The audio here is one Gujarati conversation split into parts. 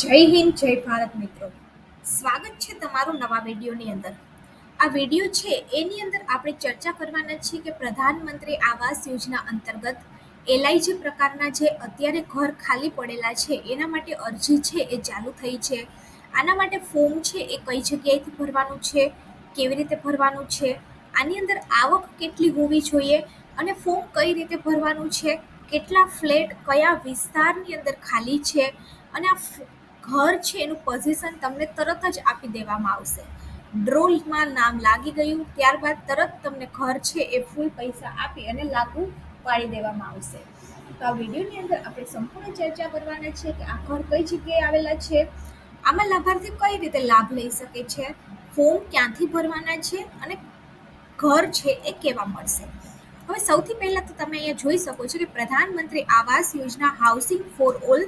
જય હિન્દ, જય ભારત મિત્રો. સ્વાગત છે તમારું નવા વિડીયોની અંદર. આ વીડિયો છે, એની અંદર આપણે ચર્ચા કરવાના છીએ કે પ્રધાનમંત્રી આવાસ યોજના અંતર્ગત એલઆઈ જે પ્રકારના જે અત્યારે ઘર ખાલી પડેલા છે, એના માટે અરજી છે, એ ચાલુ થઈ છે. આના માટે ફોર્મ છે, એ કઈ જગ્યાએથી ભરવાનું છે, કેવી રીતે ભરવાનું છે, આની અંદર આવક કેટલી હોવી જોઈએ અને ફોર્મ કઈ રીતે ભરવાનું છે, કેટલા ફ્લેટ કયા વિસ્તારની અંદર ખાલી છે, અને આ ઘર છે, એનું પોઝિશન તમને તરત જ આપી દેવામાં આવશે. ડ્રોલમાં નામ લાગી ગયું, ત્યારબાદ તરત તમને ઘર છે, એ ફૂલ પૈસા આપી અને લાગુ પાડી દેવામાં આવશે. તો આ વિડીયોની અંદર આપણે સંપૂર્ણ ચર્ચા કરવાના છે કે આ ઘર કઈ જગ્યાએ આવેલા છે. આમાં લાભાર્થી કઈ રીતે લાભ લઈ શકે છે? ફોર્મ ક્યાંથી ભરવાના છે? અને ઘર છે, એ કેવા મળશે? હવે સૌથી પહેલાં તો તમે અહીંયા જોઈ શકો છો કે પ્રધાનમંત્રી Awas Yojana housing for all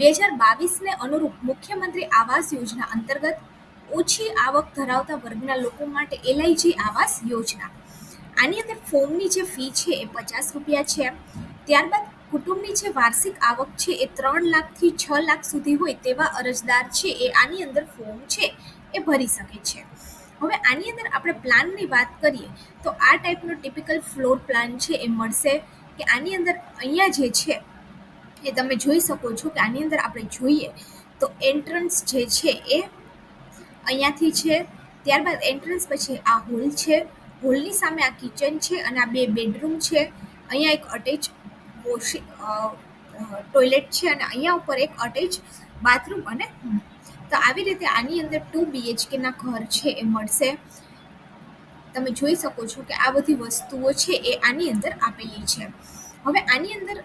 બે હજાર બાવીસને અનુરૂપ મુખ્યમંત્રી આવાસ યોજના અંતર્ગત ઓછી આવક ધરાવતા વર્ગના લોકો માટે એલઆઈજી આવાસ યોજના. આની અંદર ફોર્મની જે ફી છે એ પચાસ રૂપિયા છે. ત્યારબાદ કુટુંબની જે વાર્ષિક આવક છે એ ત્રણ લાખથી છ લાખ સુધી હોય તેવા અરજદાર છે એ આની અંદર ફોર્મ છે એ ભરી શકે છે. હવે આની અંદર આપણે પ્લાનની વાત કરીએ તો આ ટાઈપનો ટિપિકલ ફ્લોર પ્લાન છે એ મળશે કે આની અંદર અહીંયા જે છે એ તમે જોઈ શકો છો કે આની અંદર આપણે જોઈએ તો એન્ટ્રન્સ જે છે એ અહીંયાથી છે, ત્યારબાદ એન્ટ્રન્સ પછી આ હોલ છે. હોલની સામે આ કિચન છે અને આ બે બેડરૂમ છે. અહીંયા એક અટેચ વોશિંગ ટોયલેટ છે અને અહીંયા ઉપર એક અટેચ બાથરૂમ અને તો આવી રીતે આની અંદર ટુ બીએચકેના ઘર છે એ મળશે. તમે જોઈ શકો છો કે આ બધી વસ્તુઓ છે એ આની અંદર આપેલી છે. હવે આની અંદર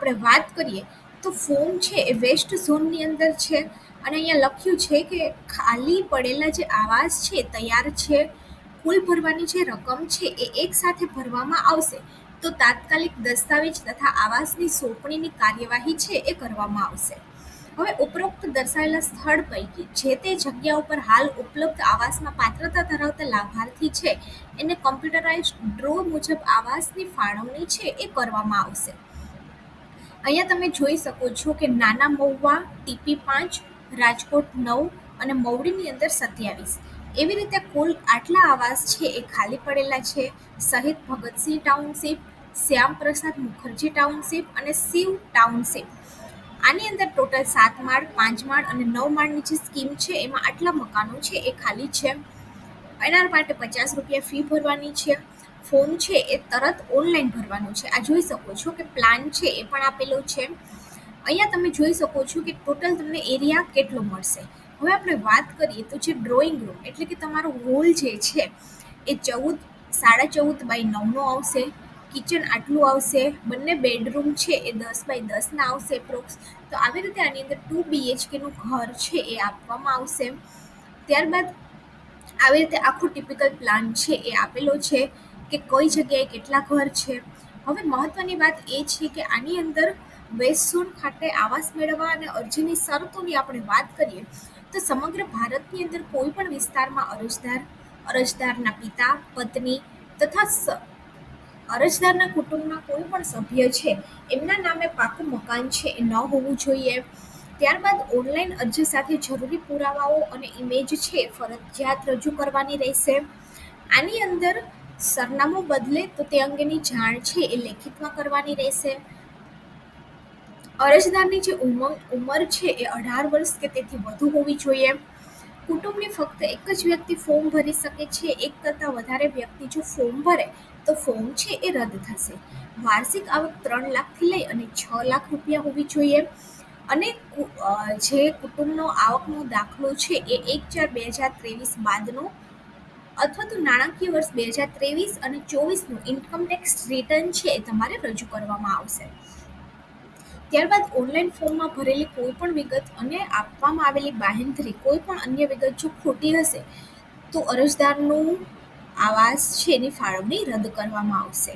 આપણે વાત કરીએ, તો ફોર્મ છે એ વેસ્ટ ઝોનની અંદર છે. અને અહીંયા લખ્યું છે કે ખાલી પડેલા જે આવાસ છે, તૈયાર છે, કુલ ભરવાની જે રકમ છે એ એક સાથે ભરવામાં આવશે. તો તાત્કાલિક દસ્તાવેજ તથા આવાસની સોંપણીની કાર્યવાહી છે એ કરવામાં આવશે. હવે ઉપરોક્ત દર્શાવેલા સ્થળ પૈકી જે તે જગ્યા ઉપર હાલ ઉપલબ્ધ આવાસમાં પાત્રતા ધરાવતા લાભાર્થી છે, એને કમ્પ્યુટરાઇઝ ડ્રો મુજબ આવાસની ફાળવણી છે એ કરવામાં આવશે. અહીંયા તમે જોઈ શકો છો કે નાના મહુવા, ટીપી પાંચ, રાજકોટ નવ અને મવડીની અંદર સત્યાવીસ. એવી રીતે કુલ આટલા આવાસ છે એ ખાલી પડેલા છે. સહિત ભગતસિંહ ટાઉનશીપ શ્યામપ્રસાદ મુખર્જી ટાઉનશીપ અને શિવ ટાઉનશીપ. આની અંદર ટોટલ સાત માળ, પાંચ માળ અને નવ માળની જે સ્કીમ છે એમાં આટલા મકાનો છે એ ખાલી છે. એના માટે પચાસ રૂપિયા ફી ભરવાની છે. ફોર્મ છે એ તરત ઓનલાઈન ભરવાનું છે. આ જોઈ શકો છો કે પ્લાન છે એ પણ આપેલો છે. અહીંયા તમે જોઈ શકો છો કે ટોટલ તમને એરિયા કેટલો મળશે. હવે આપણે વાત કરીએ તો જે ડ્રોઈંગ રૂમ એટલે કે તમારો હોલ જે છે, એ ચૌદ, સાડા ચૌદ બાય નવનો આવશે. કિચન આટલું આવશે. બંને બેડરૂમ છે એ દસ બાય દસના આવશે પ્રોક્સ તો આવી રીતે આની અંદર ટુ બીએચકેનું ઘર છે એ આપવામાં આવશે. ત્યારબાદ આવી રીતે આખો ટિપિકલ પ્લાન છે એ આપેલો છે. કે કઈ જગ્યાએ કેટલા ઘર છે. હવે મહત્વની વાત એ છે કે આની અંદર વેસ્ટ ખાતે આવાસ મેળવવા અને અરજીની શરતોની આપણે વાત કરીએ, તો સમગ્ર ભારતની અંદર કોઈ પણ વિસ્તારમાં અરજદાર, અરજદારના પિતા, પત્ની તથા અરજદારના કુટુંબના કોઈ પણ સભ્ય છે, એમના નામે પાકું મકાન છે એ ન હોવું જોઈએ. ત્યારબાદ ઓનલાઈન અરજી સાથે જરૂરી પુરાવાઓ અને ઇમેજ છે ફરજિયાત રજૂ કરવાની રહેશે. આની અંદર સરનામું બદલે તો તે અંગેની જાણ છે એ લેખિતમાં કરવાની રહેશે. અરજદારની જે ઉમંગ, ઉંમર છે એ અઢાર વર્ષ કે તેથી વધુ હોવી જોઈએ. કુટુંબની ફક્ત એક જ વ્યક્તિ ફોર્મ ભરી શકે છે, એક કરતાં વધારે વ્યક્તિ જો ફોર્મ ભરે, તો ફોર્મ છે એ રદ થશે. વાર્ષિક આવક ત્રણ લાખથી લઈ અને છ લાખ રૂપિયા હોવી જોઈએ. અને જે કુટુંબનો આવકનો દાખલો છે એ એક ચાર બે હજાર ત્રેવીસ બાદનો અથવા તો નાણાકીય વર્ષ બે હજાર ત્રેવીસ અને ચોવીસનું ઇન્કમ ટેક્સ રિટર્ન છે એ તમારે રજૂ કરવામાં આવશે. ત્યારબાદ ઓનલાઈન ફોર્મમાં ભરેલી કોઈ પણ વિગત અને આપવામાં આવેલી બાહેંધરી કોઈ પણ અન્ય વિગત જો ખોટી હશે, તો અરજદારનું આવાસ છે એની ફાળવણી રદ કરવામાં આવશે.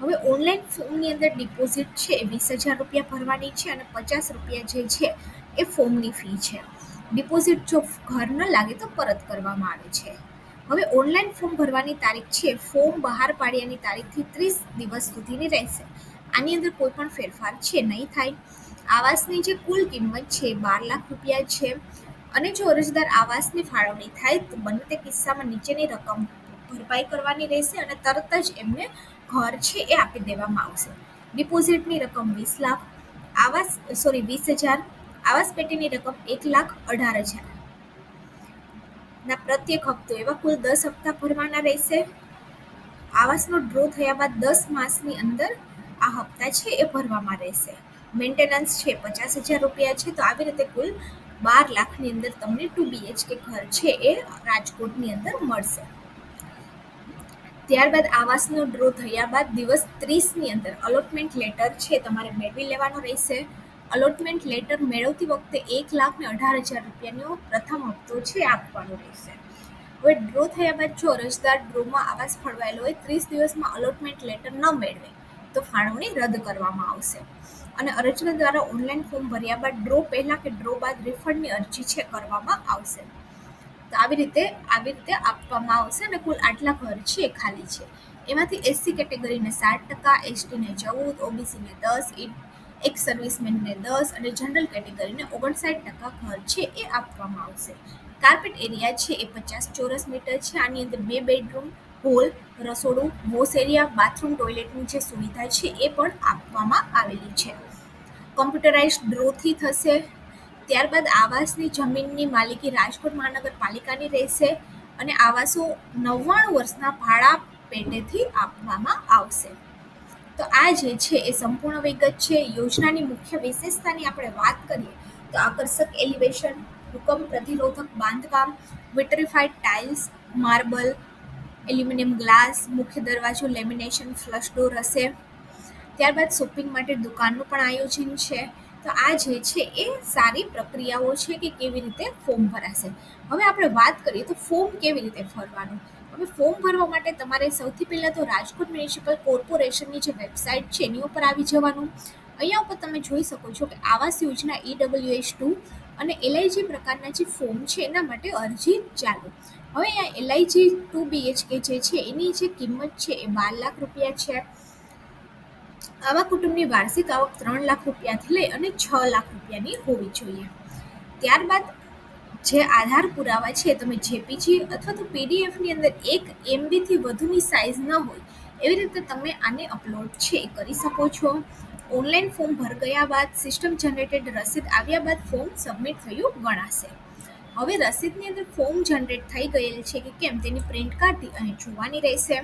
હવે ઓનલાઈન ફોર્મની અંદર ડિપોઝિટ છે એ વીસ હજાર રૂપિયા ભરવાની છે અને પચાસ રૂપિયા જે છે એ ફોર્મની ફી છે. ડિપોઝિટ જો ઘર ન લાગે તો પરત કરવામાં આવે છે. હવે ઓનલાઈન ફોર્મ ભરવાની તારીખ છે, ફોર્મ બહાર પાડ્યાની તારીખથી ત્રીસ દિવસ સુધીની રહેશે. આની અંદર કોઈ પણ ફેરફાર છે નહીં થાય. આવાસની જે કુલ કિંમત છે બાર લાખ રૂપિયા છે. અને જો અરજદાર આવાસની ફાળવણી થાય, તો બંને તે કિસ્સામાં નીચેની રકમ ભરપાઈ કરવાની રહેશે અને તરત જ એમને ઘર છે એ આપી દેવામાં આવશે. ડિપોઝિટની રકમ વીસ લાખ, આવાસ, સોરી, વીસ હજાર, આવાસ પેટીની રકમ એક લાખ અઢાર હજાર. ના પ્રત્યેક હપ્તો એવા કુલ દસ હપ્તા ભરવાના રહેશે. આવાસનો ડ્રો થયા બાદ દસ માસની અંદર આ હપ્તા છે એ ભરવામાં રહેશે. મેન્ટેનન્સ છે પચાસ હજાર રૂપિયા છે. તો આવી રીતે કુલ બાર લાખની અંદર તમને ટુ બીએચકે ઘર છે એ રાજકોટની અંદર મળશે. ત્યારબાદ આવાસનો ડ્રો થયા બાદ દિવસ ત્રીસની અંદર અલોટમેન્ટ લેટર છે તમારે મેળવી લેવાનો રહેશે. અલોટમેન્ટ લેટર મેળવતી વખતે એક લાખ ને અઢાર હજાર રૂપિયાનો પ્રથમ હપ્તો છે આપવાનો રહેશે. હવે ડ્રો થયા બાદ જો અરજદાર ડ્રોમાં આવાસ ફળવાયેલો હોય, ત્રીસ દિવસમાં અલોટમેન્ટ લેટર ન મેળવે, તો ફાળવણી રદ કરવામાં આવશે. અને અરજદાર દ્વારા ઓનલાઈન ફોર્મ ભર્યા બાદ ડ્રો પહેલાં કે ડ્રો બાદ રિફંડની અરજી છે કરવામાં આવશે. તો આવી રીતે આવી રીતે આપવામાં આવશે અને કુલ આટલા ઘર છે ખાલી છે. એમાંથી એસસી કેટેગરીને સાત ટકા એસટીને ચૌદ ઓબીસીને દસ એક સર્વિસમેનને દસ અને જનરલ કેટેગરીને ઓગણસાઠ ટકા ઘર છે એ આપવામાં આવશે. કાર્પેટ એરિયા છે એ પચાસ ચોરસ મીટર છે. આની અંદર બે બેડરૂમ હોલ રસોડું વોશ એરિયા બાથરૂમ ટોયલેટની જે સુવિધા છે એ પણ આપવામાં આવેલી છે. કોમ્પ્યુટરાઇઝ ડ્રોથી થશે. ત્યારબાદ આવાસની જમીનની માલિકી રાજકોટ મહાનગરપાલિકાની રહેશે અને આવાસો નવ્વાણું વર્ષના ભાડા પેટેથી આપવામાં આવશે. તો આ જે છે એ સંપૂર્ણ વિગત છે. યોજનાની મુખ્ય વિશેષતાની આપણે વાત કરીએ તો આકર્ષક એલિવેશન, ભૂકંપ પ્રતિરોધક બાંધકામ vitrified tiles, marble, aluminium glass, મુખ્ય દરવાજો, લેમિનેશન ફ્લશ ડોર હશે. ત્યારબાદ શોપિંગ માટે દુકાનનું પણ આયોજન છે. તો આ જે છે એ સારી પ્રક્રિયાઓ છે કે કેવી રીતે ફોર્મ ભરાશે. હવે આપણે વાત કરીએ તો ફોર્મ કેવી રીતે ભરવાનું? હવે ફોર્મ ભરવા માટે તમારે સૌથી પહેલાં તો રાજકોટ મ્યુનિસિપલ કોર્પોરેશનની જે વેબસાઇટ છે, એની ઉપર આવી જવાનું. અહીંયા ઉપર તમે જોઈ શકો છો કે આવાસ યોજના ઈડબ્લ્યુએસ ટુ અને એલઆઈજી પ્રકારના જે ફોર્મ છે, એના માટે અરજી ચાલુ. હવે અહીંયા એલઆઈજી ટુ બીએચકે જે છે, એની જે કિંમત છે એ બાર લાખ રૂપિયા છે. આવા કુટુંબની વાર્ષિક આવક ત્રણ લાખ રૂપિયાથી લઈ અને છ લાખ રૂપિયાની હોવી જોઈએ. ત્યારબાદ જે આધાર પુરાવા છે, તમે જેપીજી અથવા તો પીડીએફની અંદર એક એમબીથી વધુની સાઇઝ ન હોય, એવી રીતે તમે આને અપલોડ છે કરી શકો છો. ઓનલાઈન ફોર્મ ભર ગયા બાદ સિસ્ટમ જનરેટેડ રસીદ આવ્યા બાદ ફોર્મ સબમિટ થયું ગણાશે. હવે રસીદની અંદર ફોર્મ જનરેટ થઈ ગયેલ છે કે કેમ, તેની પ્રિન્ટ કાઢી અને જોવાની રહેશે.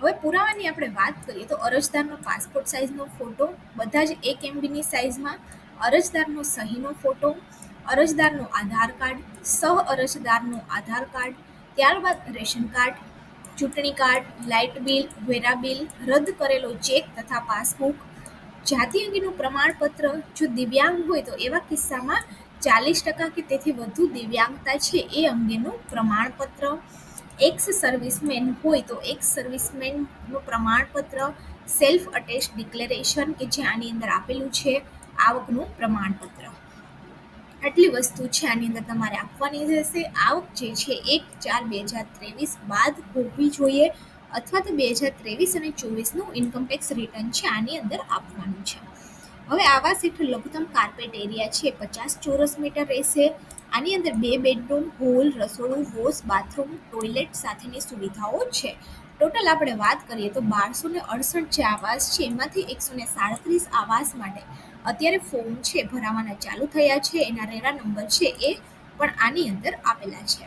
હવે પુરાવાની આપણે વાત કરીએ તો અરજદારનો પાસપોર્ટ સાઇઝનો ફોટો બધા જ એક એમબીની સાઇઝમાં અરજદારનો સહીનો ફોટો અરજદારનો આધાર કાર્ડ, સહ અરજદારનું આધાર કાર્ડ, ત્યારબાદ રેશન કાર્ડ, ચૂંટણી કાર્ડ, લાઇટ બિલ, વેરા બિલ, રદ કરેલો ચેક તથા પાસબુક, જાતિ અંગેનું પ્રમાણપત્ર, જો દિવ્યાંગ હોય તો એવા કિસ્સામાં ચાલીસ ટકા કે તેથી વધુ દિવ્યાંગતા છે એ અંગેનું પ્રમાણપત્ર. એક્સ સર્વિસમેન હોય તો એક્સ સર્વિસમેનનું પ્રમાણપત્ર સેલ્ફ અટેસ્ટ ડિક્લેરેશન કે જે આની અંદર આપેલું છે, આવકનું પ્રમાણપત્ર. આટલી વસ્તુ છે આની અંદર તમારે આપવાની રહેશે આવક જે છે, એક ચાર બે હજાર ત્રેવીસ બાદ હોવી જોઈએ અથવા તો બે હજાર ત્રેવીસ અને ચોવીસનું ઇન્કમટેક્સ રિટર્ન છે આની અંદર આપવાનું છે. હવે આવાસ હેઠળ લઘુત્તમ કાર્પેટ એરિયા છે, પચાસ ચોરસ મીટર રહેશે. આની અંદર બે બેડરૂમ હોલ રસોડું વોશ બાથરૂમ ટોયલેટ સાથેની સુવિધાઓ છે. ટોટલ આપણે વાત કરીએ તો બારસો ને અડસઠ જે આવાસ છે, એમાંથી એકસો ને સાડત્રીસ આવાસ માટે અત્યારે ફોર્મ છે, ભરાવાના ચાલુ થયા છે, એના રેરા નંબર છે એ પણ આની અંદર આપેલા છે.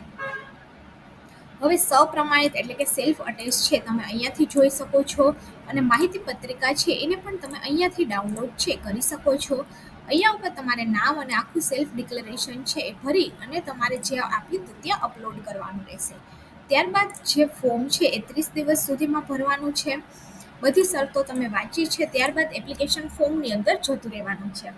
હવે સપ્રમાણિત એટલે કે સેલ્ફ અટેચ છે, તમે અહીંયાથી જોઈ શકો છો અને માહિતી પત્રિકા છે, એને પણ તમે અહીંયાથી ડાઉનલોડ છે, કરી શકો છો. અહીંયા ઉપર તમારે નામ અને આખું સેલ્ફ ડિક્લેરેશન છે એ ભરી અને તમારે જે આપ્યું હતું ત્યાં અપલોડ કરવાનું રહેશે. ત્યારબાદ જે ફોર્મ છે એ ત્રીસ દિવસ સુધીમાં ભરવાનું છે. બધી શરતો તમે વાંચી છે, ત્યારબાદ એપ્લિકેશન ફોર્મની અંદર જતું રહેવાનું છે.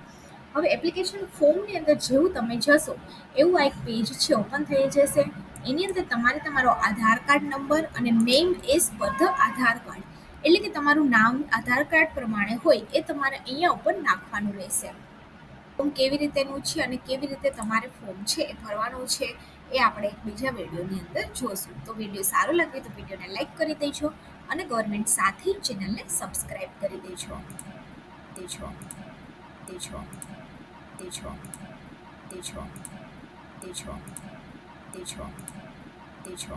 હવે એપ્લિકેશન ફોર્મની અંદર જેવું તમે જશો, એવું આ એક પેજ છે ઓપન થઈ જશે. એની અંદર તમારે તમારો આધાર કાર્ડ નંબર અને name as per the Aadhaar card. એટલે કે તમારું નામ, આધાર કાર્ડ પ્રમાણે હોય, એ તમારે અહીંયા ઉપર નાખવાનું રહેશે. ફોર્મ કેવી રીતેનું છે અને કેવી રીતે તમારે ફોર્મ છે એ ભરવાનું છે, એ આપણે એક બીજા વિડીયોની અંદર જોશું. તો વીડિયો સારો લાગે તો વિડીયોને લાઈક કરી દેજો. અને ગવર્મેન્ટ સાથે ચેનલને સબસ્ક્રાઈબ કરી દેજો. દેજો. તે છો તે છો તે છો